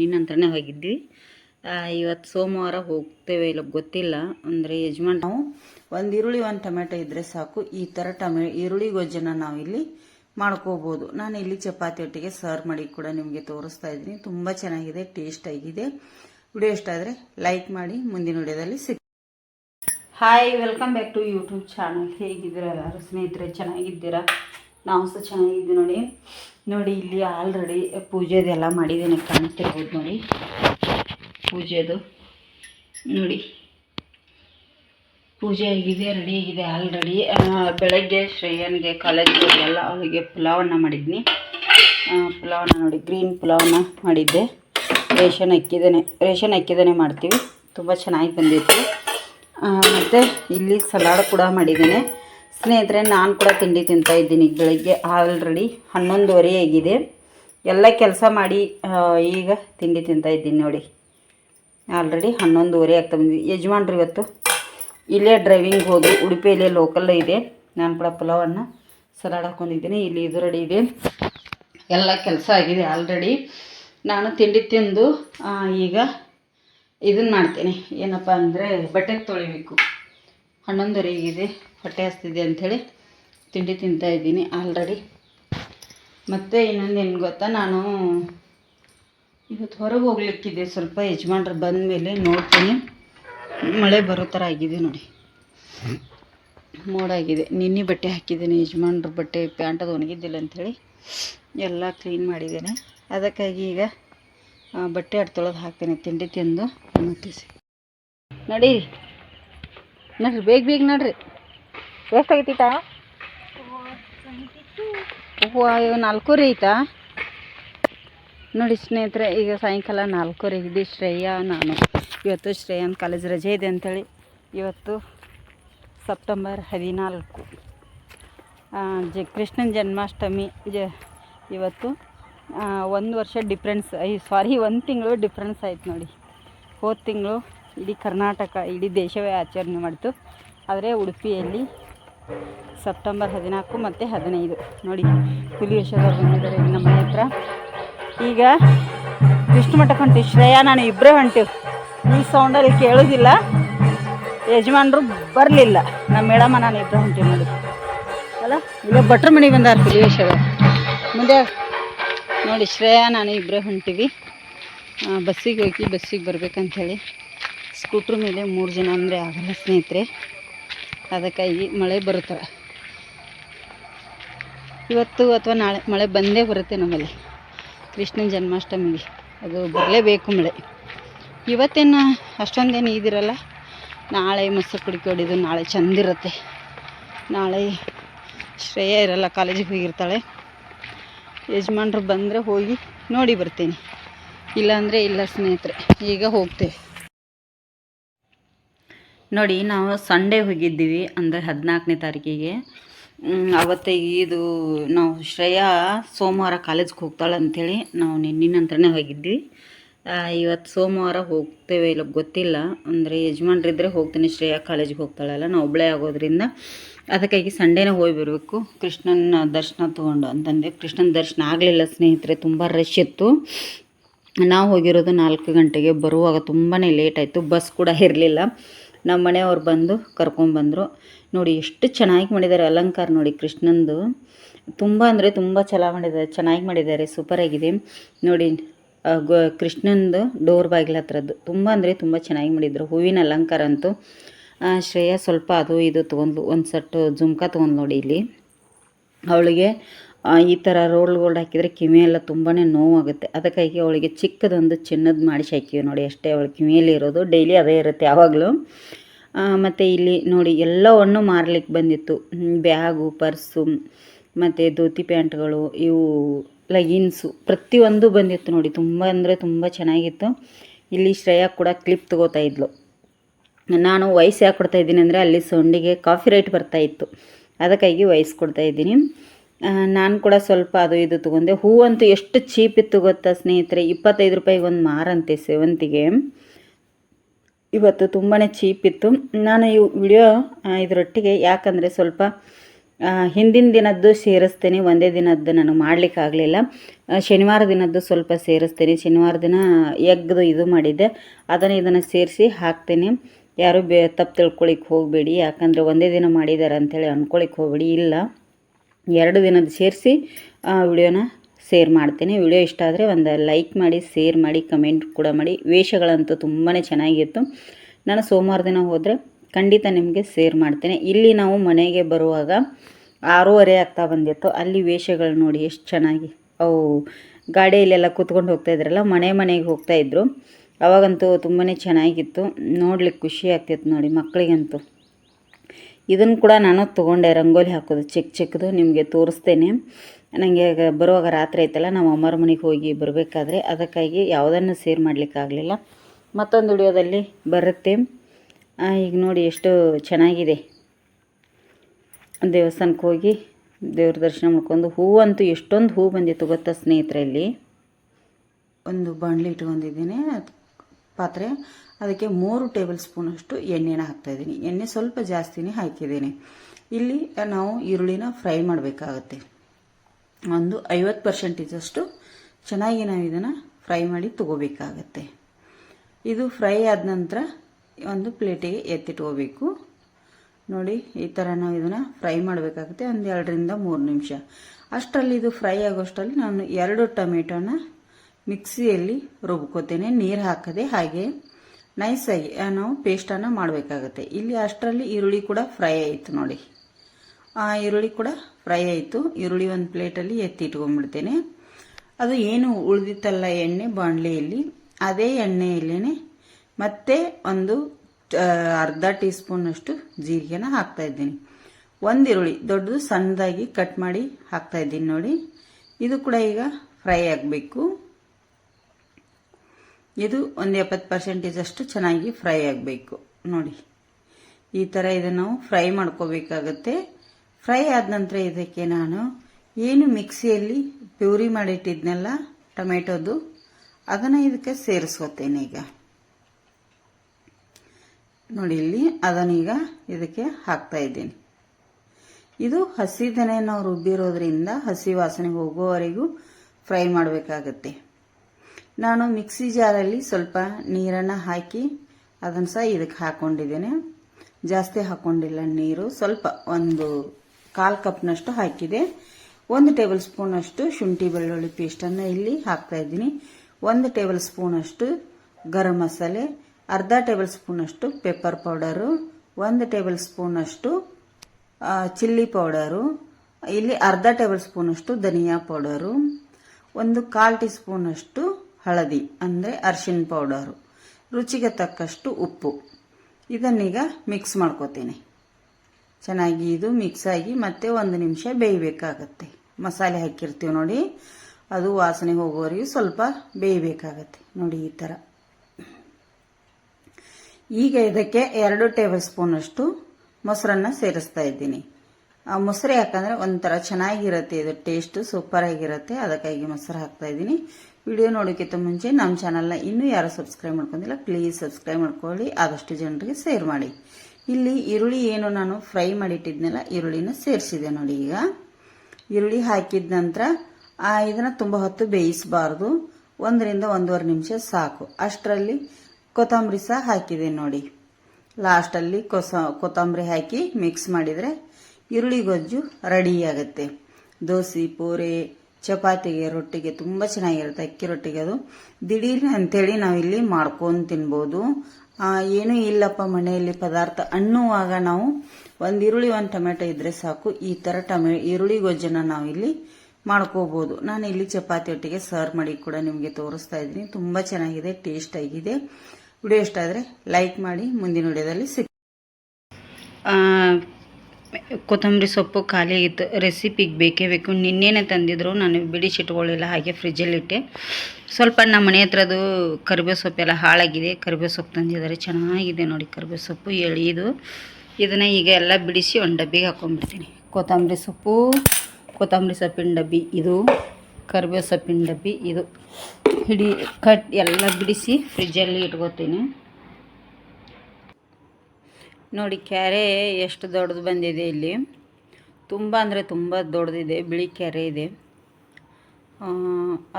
ನಿನ್ನೆ ನಂತರನೇ ಹೋಗಿದ್ವಿ. ಇವತ್ತು ಸೋಮವಾರ ಹೋಗ್ತೇವೆ ಇಲ್ಲ, ಗೊತ್ತಿಲ್ಲ. ಅಂದರೆ ಯಜಮಾನ್ ನಾವು ಒಂದು ಈರುಳ್ಳಿ, ಒಂದು ಟೊಮೆಟೊ ಇದ್ದರೆ ಸಾಕು. ಈ ಥರ ಟೊಮೆ, ಈರುಳ್ಳಿ ಗೊಜ್ಜನ ನಾವು ಇಲ್ಲಿ ಮಾಡ್ಕೋಬೋದು. ನಾನು ಇಲ್ಲಿ ಚಪಾತಿ ಒಟ್ಟಿಗೆ ಸರ್ವ್ ಮಾಡಿ ಕೂಡ ನಿಮಗೆ ತೋರಿಸ್ತಾ ಇದ್ದೀನಿ. ತುಂಬ ಚೆನ್ನಾಗಿದೆ ಟೇಸ್ಟ್ ಆಗಿದೆ. ವಿಡಿಯೋ ಇಷ್ಟ ಆದರೆ ಲೈಕ್ ಮಾಡಿ, ಮುಂದಿನ ವಿಡಿಯೋದಲ್ಲಿ ಸಿಗ್ hi welcome back to YouTube channel ಹೇಗಿದ್ದೀರಾ ಎಲ್ಲರೂ? ಸ್ನೇಹಿತರೆ, ಚೆನ್ನಾಗಿದ್ದೀರಾ? ನಾವು ಸಹ ಚೆನ್ನಾಗಿದ್ದೀವಿ ನೋಡಿ. ನೋಡಿ, ಇಲ್ಲಿ ಆಲ್ರೆಡಿ ಪೂಜೆದೆಲ್ಲ ಮಾಡಿದ್ದೇನೆ ಕಾಣ್ತಿರ್ಬೋದು ನೋಡಿ. ಪೂಜೆದು. ನೋಡಿ. ಪೂಜೆ ಆಗಿದೆ ರೆಡಿ ಆಗಿದೆ ಆಲ್ರೆಡಿ ಬೆಳಗ್ಗೆ ಶ್ರೇಯನ್ಗೆ ಕಾಲೇಜ್ಗೆ ಎಲ್ಲ ಅವಳಿಗೆ ಪುಲಾವನ್ನ ಮಾಡಿದ್ನಿ. ಪುಲಾವನ್ನ ನೋಡಿ ಗ್ರೀನ್ ಪುಲಾವನ್ನ ಮಾಡಿದ್ದೆ. ರೇಷನ್ ಅಕ್ಕಿದೇನೆ ರೇಷನ್ ಅಕ್ಕಿದೇನೆ ಮಾಡ್ತೀವಿ. ತುಂಬ ಚೆನ್ನಾಗಿ ಬಂದಿತ್ತು. ಮತ್ತು ಇಲ್ಲಿ ಸಲಾಡ್ ಕೂಡ ಮಾಡಿದ್ದೇನೆ. ಸ್ನೇಹಿತರೆ, ನಾನು ಕೂಡ ತಿಂಡಿ ತಿಂತಾ ಇದ್ದೀನಿ ಬೆಳಗ್ಗೆ ಆಲ್ರೆಡಿ ಹನ್ನೊಂದುವರೆ ಆಗಿದೆ. ಎಲ್ಲ ಕೆಲಸ ಮಾಡಿ ಈಗ ತಿಂಡಿ ತಿಂತಾ ಇದ್ದೀನಿ ನೋಡಿ. ಆಲ್ರೆಡಿ ಹನ್ನೊಂದುವರೆ ಆಗ್ತಾ ಬಂದಿದೆ. ಯಜಮಾನ್ರು ಇವತ್ತು ಇಲ್ಲೇ ಡ್ರೈವಿಂಗ್ ಹೋದು ಉಡುಪಿಯಲ್ಲೇ ಲೋಕಲ್ ಇದೆ. ನಾನು ಕೂಡ ಪಲಾವನ್ನು ಸಲಾಡ್ ಹಾಕೊಂಡಿದ್ದೀನಿ. ಇಲ್ಲಿ ಇದು ರೆಡಿ ಇದೆ. ಎಲ್ಲ ಕೆಲಸ ಆಗಿದೆ ಆಲ್ರೆಡಿ. ನಾನು ತಿಂಡಿ ತಿಂದು ಈಗ ಇದನ್ನು ಮಾಡ್ತೇನೆ. ಏನಪ್ಪ ಅಂದರೆ ಬಟ್ಟೆ ತೊಳಿಬೇಕು. ಹನ್ನೊಂದುವರೆಗಿದೆ. ಹೊಟ್ಟೆ ಹಸ್ತಿದೆ ಅಂಥೇಳಿ ತಿಂಡಿ ತಿಂತಾ ಇದ್ದೀನಿ ಆಲ್ರೆಡಿ. ಮತ್ತು ಇನ್ನೊಂದು ಏನು ಗೊತ್ತಾ, ನಾನು ಇವತ್ತು ಹೊರಗೆ ಹೋಗ್ಲಿಕ್ಕಿದೆ. ಸ್ವಲ್ಪ ಯಜಮಾನ್ರು ಬಂದ ಮೇಲೆ ನೋಡ್ತೀನಿ. ಮಳೆ ಬರೋ ಥರ ಆಗಿದೆ ನೋಡಿ. ಮೋಡ ಆಗಿದೆ ನಿನ್ನೆ ಬಟ್ಟೆ ಹಾಕಿದ್ದೀನಿ, ಯಜಮಾನ್ರ ಬಟ್ಟೆ ಪ್ಯಾಂಟ್ ಅದು ಒಣಗಿದ್ದಿಲ್ಲ ಅಂಥೇಳಿ. ಎಲ್ಲ ಕ್ಲೀನ್ ಮಾಡಿದ್ದೇನೆ. ಅದಕ್ಕಾಗಿ ಈಗ ಬಟ್ಟೆ ಅಡ್ ತೊಳೆದು ಹಾಕ್ತೇನೆ. ತಿಂಡಿ ತಿಂದು ಮತ್ತೆ ಸಿ- ನಡೀರಿ ಬೇಗ ಬೇಗ ನಡ್ರಿ. ಎಷ್ಟಾಗೈತಿ ಟೈಮ್ ಓಹೋ ನಾಲ್ಕೂರಿ ಐತಾ? ನೋಡಿ ಸ್ನೇಹಿತರೆ ಈಗ ಸಾಯಂಕಾಲ ನಾಲ್ಕೂವರೆ ಇದೆ ಶ್ರೇಯ ನಾನು. ಇವತ್ತು ಶ್ರೇಯನ್ ಕಾಲೇಜ್ ರಜೆ ಇದೆ ಅಂಥೇಳಿ ಇವತ್ತು ಸೆಪ್ಟೆಂಬರ್ ಹದಿನಾಲ್ಕು. ಜ ಕೃಷ್ಣನ ಜನ್ಮಾಷ್ಟಮಿ ಜ ಇವತ್ತು ಒಂದು ವರ್ಷ ಡಿಫ್ರೆನ್ಸ್ ಐ ಸಾರಿ ಒಂದು ತಿಂಗಳು ಡಿಫ್ರೆನ್ಸ್ ಆಯ್ತು ನೋಡಿ. ಹೋದ ತಿಂಗಳು ಇಡೀ ಕರ್ನಾಟಕ, ಇಡೀ ದೇಶವೇ ಆಚರಣೆ ಮಾಡಿತು. ಆದರೆ ಉಡುಪಿಯಲ್ಲಿ ಸೆಪ್ಟೆಂಬರ್ ಹದಿನಾಲ್ಕು ಮತ್ತು ಹದಿನೈದು. ನೋಡಿ ಹುಲಿ ವೇಷದವ್ರು ಬಂದಿದ್ದಾರೆ ನಮ್ಮ ಮನೆ ಹತ್ರ. ಈಗ ಕೃಷ್ಣ ಮಠಕ್ಕೆ ಹೊಂಟಿವಿ ಶ್ರೇಯ ನಾನು ಇಬ್ಬರೇ ಹೊಂಟಿವಿ. ಈ ಸೌಂಡಲ್ಲಿ ಕೇಳೋದಿಲ್ಲ. ಯಜಮಾನರು ಬರಲಿಲ್ಲ. ನಮ್ಮ ಮೇಡಮ್ಮ ನಾನು ಇಬ್ಬರೇ ಹೊಂಟಿವಿ ನೋಡಿ. ಅಲ್ಲ ಈಗ ಭಟ್ರ ಮನೆಗೆ ಬಂದಾರ ಹುಲಿ ವೇಷದ ಮುಂದೆ ನೋಡಿ, ಶ್ರೇಯ ನಾನು ಇಬ್ಬರೇ ಹೊಂಟಿವಿ. ಬಸ್ಸಿಗೆ ಹೋಗಿ, ಬಸ್ಸಿಗೆ ಬರ್ಬೇಕಂಥೇಳಿ ಸ್ಕೂಟ್ರ್ ಮೇಲೆ ಮೂರು ಜನ ಅಂದರೆ ಆಗಲ್ಲ ಸ್ನೇಹಿತರೆ. ಅದಕ್ಕಾಗಿ ಮಳೆ ಬರುತ್ತೆ? ಇವತ್ತು ಅಥವಾ ನಾಳೆ ಮಳೆ ಬಂದೇ ಬರುತ್ತೆ ನಮ್ಮಲ್ಲಿ. ಕೃಷ್ಣನ ಜನ್ಮಾಷ್ಟಮಿಗೆ ಅದು ಬರಲೇಬೇಕು ಮಳೆ. ಇವತ್ತೇನು ಅಷ್ಟೊಂದೇನು ಇದಿರಲ್ಲ ನಾಳೆ ಮೊಸರು ಕುಡಿಕೆ ಹೊಡಿದು ನಾಳೆ ಚಂದಿರುತ್ತೆ ನಾಳೆ ಶ್ರೇಯ ಇರಲ್ಲ, ಕಾಲೇಜಿಗೆ ಹೋಗಿರ್ತಾಳೆ. ಯಜಮಾನ್ರು ಬಂದರೆ ಹೋಗಿ ನೋಡಿ ಬರ್ತೀನಿ. ಇಲ್ಲಾಂದರೆ ಇಲ್ಲ ಸ್ನೇಹಿತರೆ, ಈಗ ಹೋಗ್ತೇವೆ. ನೋಡಿ, ನಾವು ಸಂಡೇ ಹೋಗಿದ್ದೀವಿ, ಅಂದರೆ ಹದಿನಾಲ್ಕನೇ ತಾರೀಕಿಗೆ. ಅವತ್ತೆ ಇದು ನಾವು ಶ್ರೇಯಾ ಸೋಮವಾರ ಕಾಲೇಜ್ಗೆ ಹೋಗ್ತಾಳೆ ಅಂಥೇಳಿ ನಾವು ನಿನ್ನೆ ನಂತರನೇ ಹೋಗಿದ್ವಿ. ಇವತ್ತು ಸೋಮವಾರ ಹೋಗ್ತೇವೆ ಇಲ್ಲ ಗೊತ್ತಿಲ್ಲ, ಅಂದರೆ ಯಜಮಾನ್ರಿದ್ರೆ ಹೋಗ್ತೀನಿ, ಶ್ರೇಯಾ ಕಾಲೇಜಿಗೆ ಹೋಗ್ತಾಳಲ್ಲ, ನಾವು ಒಬ್ಬಳೇ ಆಗೋದ್ರಿಂದ. ಅದಕ್ಕಾಗಿ ಸಂಡೇನೇ ಹೋಗಿ ಬರಬೇಕು ಕೃಷ್ಣನ ದರ್ಶನ ತೊಗೊಂಡು ಅಂತಂದರೆ ಕೃಷ್ಣನ ದರ್ಶನ ಆಗಲಿಲ್ಲ ಸ್ನೇಹಿತರೆ, ತುಂಬ ರಶ್ ಇತ್ತು. ನಾವು ಹೋಗಿರೋದು ನಾಲ್ಕು ಗಂಟೆಗೆ, ಬರುವಾಗ ತುಂಬಾ ಲೇಟ್ ಆಯಿತು ಬಸ್ ಕೂಡ ಇರಲಿಲ್ಲ. ನಮ್ಮ ಮನೆಯವ್ರು ಬಂದು ಕರ್ಕೊಂಡ್ಬಂದರು ನೋಡಿ ಎಷ್ಟು ಚೆನ್ನಾಗಿ ಮಾಡಿದ್ದಾರೆ ಅಲಂಕಾರ ನೋಡಿ ಕೃಷ್ಣಂದು. ತುಂಬ ಅಂದರೆ ತುಂಬ ಚೆನ್ನಾಗಿ ಮಾಡಿದ್ದಾರೆ ಚೆನ್ನಾಗಿ ಮಾಡಿದ್ದಾರೆ ಸೂಪರಾಗಿದೆ ನೋಡಿ ಗೋ, ಕೃಷ್ಣಂದು ಡೋರ್ ಬಾಗಿಲ ಹತ್ರದ್ದು. ತುಂಬ ಅಂದರೆ ತುಂಬ ಚೆನ್ನಾಗಿ ಮಾಡಿದ್ರು. ಹೂವಿನ ಅಲಂಕಾರ ಅಂತೂ. ಶ್ರೇಯಾ ಸ್ವಲ್ಪ ಅದು ಇದು ತೊಗೊಂಡ್ಲು, ಒಂದು ಸಟ್ಟು ಜುಮ್ಕಾ ತೊಗೊಂಡು ನೋಡಿ ಇಲ್ಲಿ. ಅವಳಿಗೆ ಈ ಥರ ರೋಲ್ ಗೋಲ್ಡ್ ಹಾಕಿದರೆ ಕಿವಿಯೆಲ್ಲ ತುಂಬಾ ನೋವಾಗುತ್ತೆ. ಅದಕ್ಕಾಗಿ ಅವಳಿಗೆ ಚಿಕ್ಕದೊಂದು ಚಿನ್ನದ ಮಾಡಿಸಿ ಹಾಕಿವಿ ನೋಡಿ. ಅಷ್ಟೇ ಅವಳು ಕಿವಿಯಲ್ಲಿ ಇರೋದು. ಡೈಲಿ ಅದೇ ಇರುತ್ತೆ ಯಾವಾಗಲೂ. ಮತ್ತು ಇಲ್ಲಿ ನೋಡಿ ಎಲ್ಲವನ್ನು ಮಾರ್ಲಿಕ್ಕೆ ಬಂದಿತ್ತು. ಬ್ಯಾಗು ಪರ್ಸು ಮತ್ತು ಧೋತಿ ಪ್ಯಾಂಟ್ಗಳು ಇವು ಲಗಿನ್ಸು ಪ್ರತಿಯೊಂದು ಬಂದಿತ್ತು ನೋಡಿ. ತುಂಬ ಅಂದರೆ ತುಂಬ ಚೆನ್ನಾಗಿತ್ತು. ಇಲ್ಲಿ ಶ್ರೇಯಾ ಕೂಡ ಕ್ಲಿಪ್ ತಗೋತಾ ಇದ್ಲು. ನಾನು ವಯಸ್ಸು ಯಾಕೆ ಕೊಡ್ತಾಯಿದ್ದೀನಿ ಅಂದರೆ ಅಲ್ಲಿ ಸೊಂಡಿಗೆ ಕಾಫಿ ರೈಟ್ ಬರ್ತಾಯಿತ್ತು ಅದಕ್ಕಾಗಿ ವಯಸ್ಸು ಕೊಡ್ತಾ ಇದ್ದೀನಿ. ಆ, ನಾನು ಕೂಡ ಸ್ವಲ್ಪ ಅದು ಇದು ತೊಗೊಂಡೆ. ಹೂವಂತೂ ಎಷ್ಟು ಚೀಪ್ ಇತ್ತು ಗೊತ್ತಾ ಸ್ನೇಹಿತರೆ? ಇಪ್ಪತ್ತೈದು ರೂಪಾಯಿಗೆ ಒಂದು ಮಾರಂತೆ ಸೇವಂತಿಗೆ. ಇವತ್ತು ತುಂಬಾ ಚೀಪ್ ಇತ್ತು. ನಾನು ಈ ವಿಡಿಯೋ ಇದರೊಟ್ಟಿಗೆ ಯಾಕಂದರೆ ಸ್ವಲ್ಪ ಹಿಂದಿನ ದಿನದ್ದು ಸೇರಿಸ್ತೇನೆ. ಒಂದೇ ದಿನದ್ದು ನನಗೆ ಮಾಡಲಿಕ್ಕಾಗಲಿಲ್ಲ ಶನಿವಾರ ದಿನದ್ದು ಸ್ವಲ್ಪ ಸೇರಿಸ್ತೇನೆ. ಶನಿವಾರ ದಿನ ಎಗ್ದು ಇದು ಮಾಡಿದ್ದೆ. ಅದನ್ನು ಇದನ್ನು ಸೇರಿಸಿ ಹಾಕ್ತೇನೆ. ಯಾರು ಬೇ, ತಪ್ಪು ತಿಳ್ಕೊಳಿಕ್ಕೆ ಹೋಗಬೇಡಿ. ಯಾಕಂದರೆ ಒಂದೇ ದಿನ ಮಾಡಿದ್ದಾರೆ ಅಂಥೇಳಿ ಅಂದ್ಕೊಳಿಕ್ಕೆ ಹೋಗಬೇಡಿ. ಇಲ್ಲ. ಎರಡು ದಿನದ ಸೇರಿಸಿ ವಿಡಿಯೋನ ಶೇರ್ ಮಾಡ್ತೀನಿ. ವಿಡಿಯೋ ಇಷ್ಟ ಆದರೆ ಒಂದು ಲೈಕ್ ಮಾಡಿ, ಶೇರ್ ಮಾಡಿ, ಕಮೆಂಟ್ ಕೂಡ ಮಾಡಿ. ವೇಷಗಳಂತೂ ತುಂಬಾ ಚೆನ್ನಾಗಿತ್ತು. ನಾನು ಸೋಮವಾರ ದಿನ ಹೋದರೆ ಖಂಡಿತ ನಿಮಗೆ ಶೇರ್ ಮಾಡ್ತೇನೆ. ಇಲ್ಲಿ ನಾವು ಮನೆಗೆ ಬರುವಾಗ ಆರೂವರೆ ಆಗ್ತಾ ಬಂದಿತ್ತು. ಅಲ್ಲಿ ವೇಷಗಳು ನೋಡಿ ಎಷ್ಟು ಚೆನ್ನಾಗಿ. ಅವು ಗಾಡಿಯಲ್ಲೆಲ್ಲ ಕೂತ್ಕೊಂಡು ಹೋಗ್ತಾ ಇದ್ರಲ್ಲ, ಮನೆ ಮನೆಗೆ ಹೋಗ್ತಾಯಿದ್ರು ಅವಾಗಂತೂ ತುಂಬಾ ಚೆನ್ನಾಗಿತ್ತು. ನೋಡ್ಲಿಕ್ಕೆ ಖುಷಿ ಆಗ್ತಿತ್ತು ನೋಡಿ ಮಕ್ಕಳಿಗಂತೂ. ಇದನ್ನು ಕೂಡ ನಾನು ತೊಗೊಂಡೆ, ರಂಗೋಲಿ ಹಾಕೋದು ಚಿಕ್ಕ ಚಿಕ್ಕದು ನಿಮಗೆ ತೋರಿಸ್ತೇನೆ. ನನಗೆ ಬರುವಾಗ ರಾತ್ರಿ ಐತಲ್ಲ ನಾವು ಅಮ್ಮರ ಮನೆಗೆ ಹೋಗಿ ಬರಬೇಕಾದ್ರೆ ಅದಕ್ಕಾಗಿ ಯಾವುದನ್ನು ಸೇರ್ ಮಾಡಲಿಕ್ಕಾಗಲಿಲ್ಲ ಮತ್ತೊಂದು ವಿಡಿಯೋದಲ್ಲಿ ಬರುತ್ತೆ. ಈಗ ನೋಡಿ ಎಷ್ಟು ಚೆನ್ನಾಗಿದೆ. ದೇವಸ್ಥಾನಕ್ಕೆ ಹೋಗಿ ದೇವ್ರ ದರ್ಶನ ಮಾಡ್ಕೊಂಡು ಹೂವಂತೂ ಎಷ್ಟೊಂದು ಹೂ ಬಂದಿತ್ತು ಗೊತ್ತಾ ಸ್ನೇಹಿತರಲ್ಲಿ ಒಂದು ಬಾಂಡ್ಲಿ ಇಟ್ಕೊಂಡಿದ್ದೀನಿ, ಪಾತ್ರೆ. ಅದಕ್ಕೆ ಮೂರು ಟೇಬಲ್ ಸ್ಪೂನಷ್ಟು ಎಣ್ಣೆನ ಹಾಕ್ತಾಯಿದ್ದೀನಿ ಎಣ್ಣೆ ಸ್ವಲ್ಪ ಜಾಸ್ತಿನೇ ಹಾಕಿದ್ದೀನಿ. ಇಲ್ಲಿ ನಾವು ಈರುಳ್ಳಿನ ಫ್ರೈ ಮಾಡಬೇಕಾಗತ್ತೆ. ಒಂದು ಐವತ್ತು ಪರ್ಸೆಂಟೇಜಷ್ಟು ಚೆನ್ನಾಗಿ ನಾವು ಇದನ್ನು ಫ್ರೈ ಮಾಡಿ ತಗೋಬೇಕಾಗತ್ತೆ. ಇದು ಫ್ರೈ ಆದ ನಂತರ ಒಂದು ಪ್ಲೇಟಿಗೆ ಎತ್ತಿಟ್ಕೋಬೇಕು. ನೋಡಿ, ಈ ಥರ ನಾವು ಇದನ್ನು ಫ್ರೈ ಮಾಡಬೇಕಾಗುತ್ತೆ. ಒಂದು ಎರಡರಿಂದ ಮೂರು ನಿಮಿಷ. ಅಷ್ಟರಲ್ಲಿ ಇದು ಫ್ರೈ ಆಗೋಷ್ಟರಲ್ಲಿ ನಾನು ಎರಡು ಟೊಮೆಟೊನ ಮಿಕ್ಸಿಯಲ್ಲಿ ರುಬ್ಕೋತೇನೆ. ನೀರು ಹಾಕದೆ ಹಾಗೆ ನೈಸಾಗಿ ನಾವು ಪೇಸ್ಟನ್ನು ಮಾಡಬೇಕಾಗತ್ತೆ. ಇಲ್ಲಿ ಅಷ್ಟರಲ್ಲಿ ಈರುಳ್ಳಿ ಕೂಡ ಫ್ರೈ ಆಯಿತು ನೋಡಿ. ಆ ಈರುಳ್ಳಿ ಕೂಡ ಫ್ರೈ ಆಯಿತು. ಈರುಳ್ಳಿ ಒಂದು ಪ್ಲೇಟಲ್ಲಿ ಎತ್ತಿ ಇಟ್ಕೊಂಡ್ಬಿಡ್ತೇನೆ. ಅದು ಏನು ಉಳಿದಿತ್ತಲ್ಲ ಎಣ್ಣೆ ಬಾಣಲೆಯಲ್ಲಿ, ಅದೇ ಎಣ್ಣೆಯಲ್ಲೇ ಮತ್ತೆ ಒಂದು ಅರ್ಧ ಟೀ ಸ್ಪೂನಷ್ಟು ಜೀರಿಗೆನ ಹಾಕ್ತಾ ಇದ್ದೀನಿ. ಒಂದು ಈರುಳ್ಳಿ ದೊಡ್ಡದು ಸಣ್ಣದಾಗಿ ಕಟ್ ಮಾಡಿ ಹಾಕ್ತಾ ಇದ್ದೀನಿ ನೋಡಿ. ಇದು ಕೂಡ ಈಗ ಫ್ರೈ ಆಗಬೇಕು. ಇದು ಒಂದು ಎಪ್ಪತ್ತು ಪರ್ಸೆಂಟೇಜ್ ಅಷ್ಟು ಚೆನ್ನಾಗಿ ಫ್ರೈ ಆಗಬೇಕು. ನೋಡಿ, ಈ ಥರ ಇದನ್ನು ಫ್ರೈ ಮಾಡ್ಕೋಬೇಕಾಗತ್ತೆ. ಫ್ರೈ ಆದ ನಂತರ ಇದಕ್ಕೆ ನಾನು ಏನು ಮಿಕ್ಸಿಯಲ್ಲಿ ಪ್ಯೂರಿ ಮಾಡಿಟ್ಟಿದ್ನಲ್ಲ ಟೊಮೆಟೊದು, ಅದನ್ನು ಇದಕ್ಕೆ ಸೇರಿಸ್ಕೋತೇನೆ ಈಗ. ನೋಡಿ, ಇಲ್ಲಿ ಅದನ್ನೀಗ ಇದಕ್ಕೆ ಹಾಕ್ತಾ ಇದ್ದೀನಿ. ಇದು ಹಸಿದನೆ ನಾವು ರುಬ್ಬಿರೋದ್ರಿಂದ ಹಸಿ ವಾಸನೆ ಹೋಗುವವರೆಗೂ ಫ್ರೈ ಮಾಡಬೇಕಾಗತ್ತೆ. ನಾನು ಮಿಕ್ಸಿ ಜಾರಲ್ಲಿ ಸ್ವಲ್ಪ ನೀರನ್ನು ಹಾಕಿ ಅದನ್ನು ಸಹ ಇದಕ್ಕೆ ಹಾಕ್ಕೊಂಡಿದ್ದೇನೆ ಜಾಸ್ತಿ ಹಾಕ್ಕೊಂಡಿಲ್ಲ ನೀರು, ಸ್ವಲ್ಪ ಒಂದು ಕಾಲು ಕಪ್ನಷ್ಟು ಹಾಕಿದೆ. ಒಂದು ಟೇಬಲ್ ಸ್ಪೂನಷ್ಟು ಶುಂಠಿ ಬೆಳ್ಳುಳ್ಳಿ ಪೇಸ್ಟನ್ನು ಇಲ್ಲಿ ಹಾಕ್ತಾ ಇದ್ದೀನಿ. ಒಂದು ಟೇಬಲ್ ಸ್ಪೂನಷ್ಟು ಗರಂ ಮಸಾಲೆ, ಅರ್ಧ ಟೇಬಲ್ ಸ್ಪೂನಷ್ಟು ಪೆಪ್ಪರ್ ಪೌಡರು, ಒಂದು ಟೇಬಲ್ ಸ್ಪೂನಷ್ಟು ಚಿಲ್ಲಿ ಪೌಡರು, ಇಲ್ಲಿ ಅರ್ಧ ಟೇಬಲ್ ಸ್ಪೂನಷ್ಟು ಧನಿಯಾ ಪೌಡರು, ಒಂದು ಕಾಲು ಟೀ ಸ್ಪೂನಷ್ಟು ಹಳದಿ, ಅಂದರೆ ಅರ್ಶಿನ ಪೌಡರು. ರುಚಿಗೆ ತಕ್ಕಷ್ಟು ಉಪ್ಪು. ಇದನ್ನೀಗ ಮಿಕ್ಸ್ ಮಾಡ್ಕೋತೀನಿ. ಚೆನ್ನಾಗಿ ಇದು ಮಿಕ್ಸ್ ಆಗಿ ಮತ್ತೆ ಒಂದು ನಿಮಿಷ ಬೇಯಬೇಕಾಗತ್ತೆ. ಮಸಾಲೆ ಹಾಕಿರ್ತೀವಿ ನೋಡಿ. ಅದು ವಾಸನೆ ಹೋಗೋವರೆಗೂ ಸ್ವಲ್ಪ ಬೇಯಬೇಕಾಗತ್ತೆ. ನೋಡಿ ಈ ಥರ. ಈಗ ಇದಕ್ಕೆ ಎರಡು ಟೇಬಲ್ ಸ್ಪೂನಷ್ಟು ಮೊಸರನ್ನ ಸೇರಿಸ್ತಾ ಇದ್ದೀನಿ. ಆ ಮೊಸರು ಯಾಕಂದರೆ ಒಂಥರ ಚೆನ್ನಾಗಿರುತ್ತೆ. ಇದು ಟೇಸ್ಟು ಸೂಪರ್ ಆಗಿರುತ್ತೆ ಅದಕ್ಕಾಗಿ ಮೊಸರು ಹಾಕ್ತಾ ಇದ್ದೀನಿ. ವಿಡಿಯೋ ನೋಡೋಕ್ಕಿಂತ ಮುಂಚೆ ನಮ್ಮ ಚಾನಲ್ನ ಇನ್ನೂ ಯಾರು ಸಬ್ಸ್ಕ್ರೈಬ್ ಮಾಡ್ಕೊಂಡಿಲ್ಲ ಪ್ಲೀಸ್ ಸಬ್ಸ್ಕ್ರೈಬ್ ಮಾಡ್ಕೊಳ್ಳಿ. ಆದಷ್ಟು ಜನರಿಗೆ ಸೇರ್ ಮಾಡಿ. ಇಲ್ಲಿ ಈರುಳ್ಳಿ ಏನು ನಾನು ಫ್ರೈ ಮಾಡಿಟ್ಟಿದ್ನಲ್ಲ, ಈರುಳ್ಳಿನ ಸೇರಿಸಿದೆ ನೋಡಿ ಈಗ. ಈರುಳ್ಳಿ ಹಾಕಿದ ನಂತರ, ಆ, ಇದನ್ನ ತುಂಬ ಹೊತ್ತು ಬೇಯಿಸಬಾರ್ದು. ಒಂದರಿಂದ ಒಂದೂವರೆ ನಿಮಿಷ ಸಾಕು. ಅಷ್ಟರಲ್ಲಿ ಕೊತ್ತಂಬರಿ ಸಹ ಹಾಕಿದೆ ನೋಡಿ. ಲಾಸ್ಟಲ್ಲಿ ಕೊಸ, ಕೊತ್ತಂಬರಿ ಹಾಕಿ ಮಿಕ್ಸ್ ಮಾಡಿದರೆ ಈರುಳ್ಳಿ ಗೊಜ್ಜು ರೆಡಿ ಆಗುತ್ತೆ. ದೋಸೆ ಪೂರಿ ಚಪಾತಿಗೆ, ರೊಟ್ಟಿಗೆ ತುಂಬ ಚೆನ್ನಾಗಿರುತ್ತೆ, ಅಕ್ಕಿ ರೊಟ್ಟಿಗೆ ಅದು. ದಿಢೀರ್ ಅಂಥೇಳಿ ನಾವಿಲ್ಲಿ ಮಾಡ್ಕೊಂಡು ತಿನ್ಬೋದು. ಏನೂ ಇಲ್ಲಪ್ಪ ಮನೆಯಲ್ಲಿ ಪದಾರ್ಥ ಅನ್ನುವಾಗ ನಾವು ಒಂದು ಈರುಳ್ಳಿ, ಒಂದು ಟೊಮೆಟೊ ಇದ್ರೆ ಸಾಕು. ಈ ಥರ ಟೊಮೆ, ಈರುಳ್ಳಿ ಗೊಜ್ಜನ್ನು ನಾವು ಇಲ್ಲಿ ಮಾಡ್ಕೋಬೋದು. ನಾನು ಇಲ್ಲಿ ಚಪಾತಿ ಒಟ್ಟಿಗೆ ಸರ್ವ್ ಮಾಡಿ ಕೂಡ ನಿಮಗೆ ತೋರಿಸ್ತಾ ಇದ್ದೀನಿ. ತುಂಬ ಚೆನ್ನಾಗಿದೆ, ಟೇಸ್ಟ್ ಆಗಿದೆ. ವಿಡಿಯೋ ಇಷ್ಟ ಆದರೆ ಲೈಕ್ ಮಾಡಿ, ಮುಂದಿನ ವಿಡಿಯೋದಲ್ಲಿ ಸಿಗ್ ಕೊತ್ತಂಬರಿ ಸೊಪ್ಪು ಖಾಲಿ ಇತ್ತು. ರೆಸಿಪಿಗೆ ಬೇಕೇ ಬೇಕು. ನಿನ್ನೇನೆ ತಂದಿದ್ರು. ನಾನು ಬಿಡಿಸಿಟ್ಕೊಳ್ಳಿಲ್ಲ ಹಾಗೆ ಫ್ರಿಜ್ಜಲ್ಲಿಟ್ಟೆ ಸ್ವಲ್ಪ ನಮ್ಮ ಮನೆ ಹತ್ರದು ಕರಿಬೇವು ಸೊಪ್ಪೆಲ್ಲ ಹಾಳಾಗಿದೆ. ಕರಿಬೇವು ಸೊಪ್ಪು ತಂದಿದ್ದಾರೆ. ಚೆನ್ನಾಗಿದೆ ನೋಡಿ ಕರಿಬೇವು ಸೊಪ್ಪು. ಎಳೆದು ಇದನ್ನು ಈಗ ಎಲ್ಲ ಬಿಡಿಸಿ ಒಂದು ಡಬ್ಬಿಗೆ ಹಾಕೊಂಡ್ಬಿಡ್ತೀನಿ. ಕೊತ್ತಂಬರಿ ಸೊಪ್ಪು, ಕೊತ್ತಂಬರಿ ಸೊಪ್ಪಿನ ಡಬ್ಬಿ, ಇದು ಕರಿಬೇವು ಸೊಪ್ಪಿನ ಡಬ್ಬಿ, ಇದು. ಹಿಡಿ, ಕಟ್ ಎಲ್ಲ ಬಿಡಿಸಿ ಫ್ರಿಜ್ಜಲ್ಲಿ ಇಟ್ಕೋತೀನಿ. ನೋಡಿ ಕ್ಯಾರೆ ಎಷ್ಟು ದೊಡ್ಡದು ಬಂದಿದೆ ಇಲ್ಲಿ. ತುಂಬ ಅಂದರೆ ತುಂಬ ದೊಡ್ಡದಿದೆ, ಬಿಳಿ ಕ್ಯಾರೆ ಇದೆ.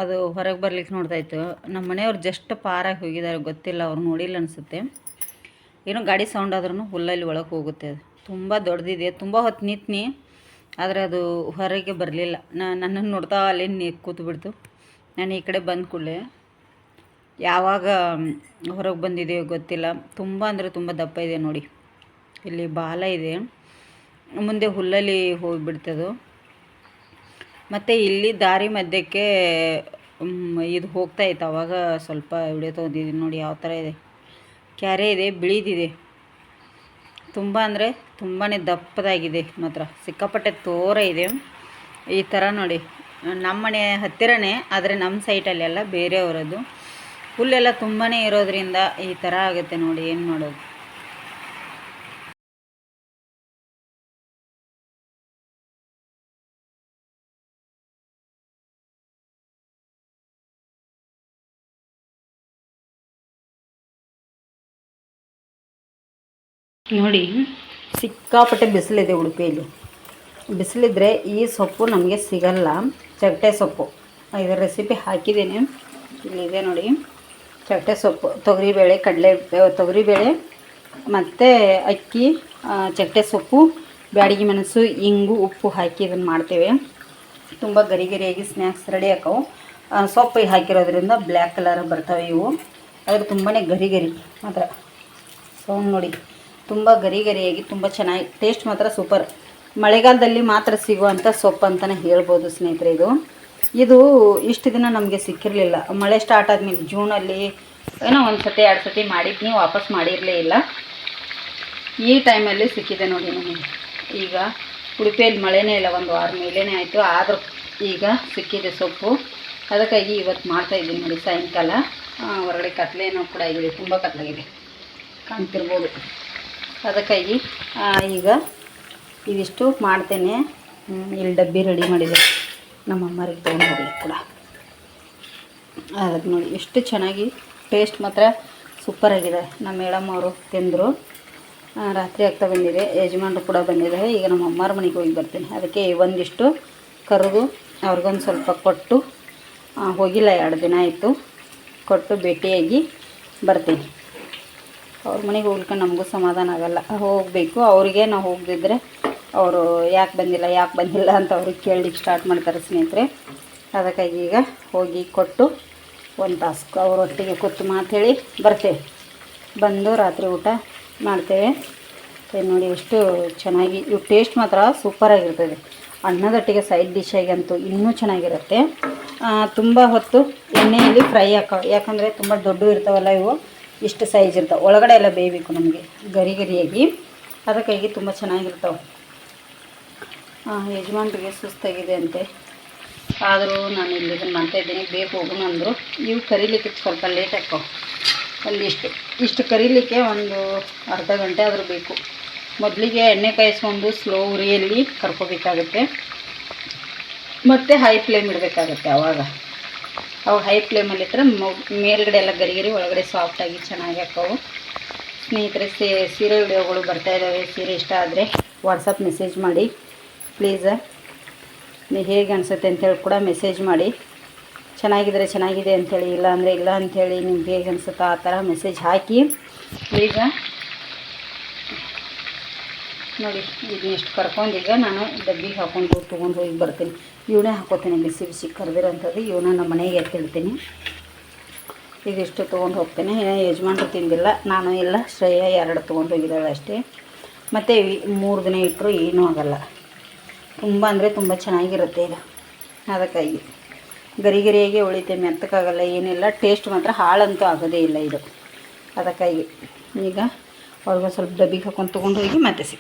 ಅದು ಹೊರಗೆ ಬರ್ಲಿಕ್ಕೆ ನೋಡ್ತಾಯಿತ್ತು ನಮ್ಮ ಮನೆಯವ್ರು ಜಸ್ಟ್ ಪಾರಾಗಿ ಹೋಗಿದ್ದಾರೆ, ಗೊತ್ತಿಲ್ಲ, ಅವ್ರು ನೋಡಿಲ್ಲ ಅನಿಸುತ್ತೆ. ಏನೋ ಗಾಡಿ ಸೌಂಡ್ ಆದ್ರೂ ಹುಲ್ಲಲ್ಲಿ ಒಳಗೆ ಹೋಗುತ್ತೆ ಅದು. ತುಂಬ ದೊಡ್ಡದಿದೆ, ತುಂಬ ಹೊತ್ತು ನಿಂತ್ನಿ, ಆದರೆ ಅದು ಹೊರಗೆ ಬರಲಿಲ್ಲ. ನನ್ನನ್ನು ನೋಡ್ತಾ ಅಲ್ಲಿ ಕೂತು ಬಿಡ್ತು ನಾನು ಈ ಕಡೆ ಬಂದ ಕೂಡಲೇ, ಯಾವಾಗ ಹೊರಗೆ ಬಂದಿದೆಯೋ ಗೊತ್ತಿಲ್ಲ. ತುಂಬ ಅಂದರೆ ತುಂಬ ದಪ್ಪ ಇದೆ ನೋಡಿ. ಇಲ್ಲಿ ಬಾಲ ಇದೆ. ಮುಂದೆ ಹುಲ್ಲಲ್ಲಿ ಹೋಗಿಬಿಡ್ತದು. ಮತ್ತು ಇಲ್ಲಿ ದಾರಿ ಮಧ್ಯಕ್ಕೆ ಇದು ಹೋಗ್ತಾ ಇತ್ತು. ಅವಾಗ ಸ್ವಲ್ಪ ವಿಡಿಯೋ ತೊಗೊಂಡಿದ್ದೀನಿ. ನೋಡಿ ಯಾವ ಥರ ಇದೆ. ಕ್ಯಾರೆ ಇದೆ, ಬಿಳಿದಿದೆ. ತುಂಬ ಅಂದರೆ ತುಂಬಾ ದಪ್ಪದಾಗಿದೆ ಮಾತ್ರ. ಸಿಕ್ಕಾಪಟ್ಟೆ ತೋರ ಇದೆ. ಈ ಥರ ನೋಡಿ. ನಮ್ಮ ಮನೆ ಹತ್ತಿರನೇ, ಆದರೆ ನಮ್ಮ ಸೈಟಲ್ಲೆಲ್ಲ ಬೇರೆಯವರದ್ದು. ಹುಲ್ಲೆಲ್ಲ ತುಂಬಾ ಇರೋದ್ರಿಂದ ಈ ಥರ ಆಗುತ್ತೆ ನೋಡಿ, ಏನು ಮಾಡೋದು. ನೋಡಿ, ಸಿಕ್ಕಾಪಟ್ಟೆ ಬಿಸಿಲಿದೆ ಉಡುಪಿಯಲ್ಲಿ. ಬಿಸಿಲಿದ್ರೆ ಈ ಸೊಪ್ಪು ನಮಗೆ ಸಿಗಲ್ಲ. ಚಟ್ಟೆ ಸೊಪ್ಪು. ಇದರ ರೆಸಿಪಿ ಹಾಕಿದ್ದೀನಿ. ಇಲ್ಲಿದೆ ನೋಡಿ. ಚಟ್ಟೆ ಸೊಪ್ಪು, ತೊಗರಿಬೇಳೆ, ಕಡಲೆ ತೊಗರಿಬೇಳೆ, ಮತ್ತು ಅಕ್ಕಿ ಚಟ್ಟೆ ಸೊಪ್ಪು, ಬ್ಯಾಡಗಿ ಮೆಣಸು, ಇಂಗು, ಉಪ್ಪು ಹಾಕಿ ಇದನ್ನು ಮಾಡ್ತೇವೆ. ತುಂಬ ಗರಿ ಗರಿಯಾಗಿ ಸ್ನ್ಯಾಕ್ಸ್ ರೆಡಿ ಹಾಕವು ಸೊಪ್ಪು ಹಾಕಿರೋದ್ರಿಂದ ಬ್ಲ್ಯಾಕ್ ಕಲರ್ ಬರ್ತವೆ ಇವು. ಆದರೆ ತುಂಬಾ ಗರಿ ಗರಿ ಮಾತ್ರ. ಸೌಂಡ್ ನೋಡಿ. ತುಂಬ ಗರಿ ಗರಿಯಾಗಿ ತುಂಬ ಚೆನ್ನಾಗಿ ಟೇಸ್ಟ್ ಮಾತ್ರ ಸೂಪರ್ ಮಳೆಗಾಲದಲ್ಲಿ ಮಾತ್ರ ಸಿಗುವಂಥ ಸೊಪ್ಪು ಅಂತಲೇ ಹೇಳ್ಬೋದು ಸ್ನೇಹಿತರೆ ಇದು. ಇದು ಇಷ್ಟು ದಿನ ನಮಗೆ ಸಿಕ್ಕಿರಲಿಲ್ಲ. ಮಳೆ ಸ್ಟಾರ್ಟ್ ಆದಮೇಲೆ ಜೂನಲ್ಲಿ ಏನೋ ಒಂದು ಸತಿ ಎರಡು ಸತಿ ಮಾಡಿದ್ನಿ, ವಾಪಸ್ ಮಾಡಿರಲೇ ಇಲ್ಲ. ಈ ಟೈಮಲ್ಲಿ ಸಿಕ್ಕಿದೆ ನೋಡಿ ನಮಗೆ. ಈಗ ಉಡುಪಿಯಲ್ಲಿ ಮಳೆನೇ ಇಲ್ಲ, ಒಂದು ವಾರ ಮೇಲೇ ಆಯಿತು. ಆದರೂ ಈಗ ಸಿಕ್ಕಿದೆ ಸೊಪ್ಪು. ಅದಕ್ಕಾಗಿ ಇವತ್ತು ಮಾಡ್ತಾಯಿದ್ದೀನಿ ನೋಡಿ, ಸಾಯಂಕಾಲ. ಹೊರಗಡೆ ಕತ್ಲೇನೋ ಕೂಡ ಇದೆ, ತುಂಬ ಕತ್ಲಾಗಿದೆ ಕಾಣ್ತಿರ್ಬೋದು. ಅದಕ್ಕಾಗಿ ಈಗ ಇದಿಷ್ಟು ಮಾಡ್ತೇನೆ. ಇಲ್ಲಿ ಡಬ್ಬಿ ರೆಡಿ ಮಾಡಿದೆ. ನಮ್ಮ ಅಮ್ಮರಿಗೆ ತೊಗೊಂಡು ಹೋಗಲಿ ಕೂಡ. ಅದಕ್ಕೆ ನೋಡಿ, ಎಷ್ಟು ಚೆನ್ನಾಗಿ ಟೇಸ್ಟ್ ಮಾತ್ರ ಸೂಪರಾಗಿದೆ ನಮ್ಮ ಮೇಡಮ್ ಅವರು ತಿಂದರು. ರಾತ್ರಿ ಆಗ್ತಾ ಬಂದಿದೆ. ಯಜಮಾನರು ಕೂಡ ಬಂದಿದ್ದಾರೆ. ಈಗ ನಮ್ಮ ಅಮ್ಮರ ಮನೆಗೆ ಹೋಗಿ ಬರ್ತೀನಿ. ಅದಕ್ಕೆ ಒಂದಿಷ್ಟು ಕರೆದು ಅವ್ರಿಗೊಂದು ಸ್ವಲ್ಪ ಕೊಟ್ಟು ಹೋಗಿಲ್ಲ, ಎರಡು ದಿನ ಆಯಿತು. ಕೊಟ್ಟು ಭೇಟಿಯಾಗಿ ಬರ್ತೀನಿ. ಅವ್ರ ಮನೆಗೆ ಹೋಗ್ಲಿಕ್ಕೆ ನಮಗೂ ಸಮಾಧಾನ ಆಗಲ್ಲ. ಹೋಗಬೇಕು, ಅವರಿಗೆ ನಾವು ಹೋಗದಿದ್ರೆ ಅವರು ಯಾಕೆ ಬಂದಿಲ್ಲ ಯಾಕೆ ಬಂದಿಲ್ಲ ಅಂತ ಅವ್ರಿಗೆ ಕೇಳಲಿಕ್ಕೆ ಸ್ಟಾರ್ಟ್ ಮಾಡ್ತಾರೆ ಸ್ನೇಹಿತರೆ. ಅದಕ್ಕಾಗಿ ಈಗ ಹೋಗಿ ಕೊಟ್ಟು ಒಂದು ತಾಸು ಅವರೊಟ್ಟಿಗೆ ಕೂತು ಮಾತೇಳಿ ಬರ್ತೇವೆ. ಬಂದು ರಾತ್ರಿ ಊಟ ಮಾಡ್ತೇವೆ. ನೋಡಿ, ಎಷ್ಟು ಚೆನ್ನಾಗಿ ಇವು ಟೇಸ್ಟ್ ಮಾತ್ರ ಸೂಪರಾಗಿರ್ತದೆ ಅನ್ನದೊಟ್ಟಿಗೆ ಸೈಡ್ ಡಿಶಾಗಿ ಅಂತೂ ಇನ್ನೂ ಚೆನ್ನಾಗಿರುತ್ತೆ. ತುಂಬ ಹೊತ್ತು ಎಣ್ಣೆಯಲ್ಲಿ ಫ್ರೈ ಹಾಕೋ, ಯಾಕಂದರೆ ತುಂಬ ದೊಡ್ಡ ಇರ್ತಾವಲ್ಲ ಇವು. ಇಷ್ಟು ಸೈಜ್ ಇರ್ತಾವೆ. ಒಳಗಡೆ ಎಲ್ಲ ಬೇಯಬೇಕು ನಮಗೆ, ಗರಿ ಗರಿಯಾಗಿ. ಅದಕ್ಕಾಗಿ ತುಂಬ ಚೆನ್ನಾಗಿರ್ತಾವೆ. ಯಜಮಾನ್ರಿಗೆ ಸುಸ್ತಾಗಿದೆ ಅಂತೆ. ಆದರೂ ನಾನು ಇಲ್ಲಿ ಇದನ್ನು ಮಾಡ್ತಾಯಿದ್ದೀನಿ ಬೇಕು ಹೋಗೋಣ ಅಂದರು. ಇವು ಕರಿಲಿಕ್ಕೆ ಸ್ವಲ್ಪ ಲೇಟ್ ಹಾಕೋ ಒಂದಿಷ್ಟು ಇಷ್ಟು ಕರಿಲಿಕ್ಕೆ ಒಂದು ಅರ್ಧ ಗಂಟೆ ಆದರೂ ಬೇಕು. ಮೊದಲಿಗೆ ಎಣ್ಣೆ ಕಾಯಿಸ್ಕೊಂಡು ಸ್ಲೋ ಉರಿಯಲ್ಲಿ ಕರ್ಕೋಬೇಕಾಗುತ್ತೆ. ಮತ್ತು ಹೈ ಫ್ಲೇಮ್ ಇಡಬೇಕಾಗುತ್ತೆ ಆವಾಗ ಅವಾಗ ಹೈ ಫ್ಲೇಮಲ್ಲಿ ಇಟ್ಟರೆ ಮೇಲ್ಗಡೆ ಎಲ್ಲ ಗರಿ ಗರಿ ಒಳಗಡೆ ಸಾಫ್ಟಾಗಿ ಚೆನ್ನಾಗಿ ಹಾಕವು ಸ್ನೇಹಿತರೆ ಸೀರೆ ವಿಡಿಯೋಗಳು ಬರ್ತಾ ಇದ್ದಾವೆ ಸೀರೆ ಇಷ್ಟ ಆದರೆ ವಾಟ್ಸಪ್ ಮೆಸೇಜ್ ಮಾಡಿ. ಪ್ಲೀಸ ನೀವು ಹೇಗೆ ಅನಿಸುತ್ತೆ ಅಂತೇಳಿ ಕೂಡ ಮೆಸೇಜ್ ಮಾಡಿ. ಚೆನ್ನಾಗಿದ್ರೆ ಚೆನ್ನಾಗಿದೆ ಅಂಥೇಳಿ ಇಲ್ಲ ಅಂದರೆ ಇಲ್ಲ ಅಂಥೇಳಿ ನಿಮ್ಗೆ ಹೇಗೆ ಅನಿಸುತ್ತೋ ಆ ಥರ ಮೆಸೇಜ್ ಹಾಕಿ. ಈಗ ನೋಡಿ ಇದನ್ನಿಷ್ಟು ಇಷ್ಟು ಈಗ ನಾನು ಡಬ್ಬಿಗೆ ಹಾಕೊಂಡು ತೊಗೊಂಡು ಹೋಗಿ ಬರ್ತೀನಿ. ಇವನೇ ಹಾಕೋತೀನಿ ಬಿಸಿ ಬಿಸಿ ಕರೆದಿರೋಂಥದ್ದು. ಇವನ ನಮ್ಮ ಮನೆಗೆ ಎತ್ತಿಡ್ತೀನಿ ಇದಿಷ್ಟು ತೊಗೊಂಡು ಹೋಗ್ತೇನೆ. ಯಜಮಾನ್ರು ತಿಂದಿಲ್ಲ. ನಾನು ಇಲ್ಲ, ಶ್ರೇಯ ಎರಡು ತೊಗೊಂಡು ಹೋಗಿದ್ದಾಳೆ ಅಷ್ಟೇ. ಮತ್ತು ಮೂರು ದಿನ ಇಟ್ಟರು ಏನೂ ಆಗಲ್ಲ. ತುಂಬ ಅಂದರೆ ತುಂಬ ಚೆನ್ನಾಗಿರುತ್ತೆ ಇದು. ಅದಕ್ಕಾಗಿ. ಗರಿ ಗರಿಯಾಗಿ ಉಳಿತೆ ಮೆತ್ತಕ್ಕಾಗಲ್ಲ ಏನಿಲ್ಲ. ಟೇಸ್ಟ್ ಮಾತ್ರ ಹಾಳಂತೂ ಆಗೋದೇ ಇಲ್ಲ ಇದು. ಅದಕ್ಕಾಗಿ. ಈಗ ಅವ್ರಿಗೆ ಸ್ವಲ್ಪ ಡಬ್ಬಿಗೆ ಹಾಕೊಂಡು ತೊಗೊಂಡು ಹೋಗಿ ಮತ್ತೆ ಸಿಗ್ತೀನಿ.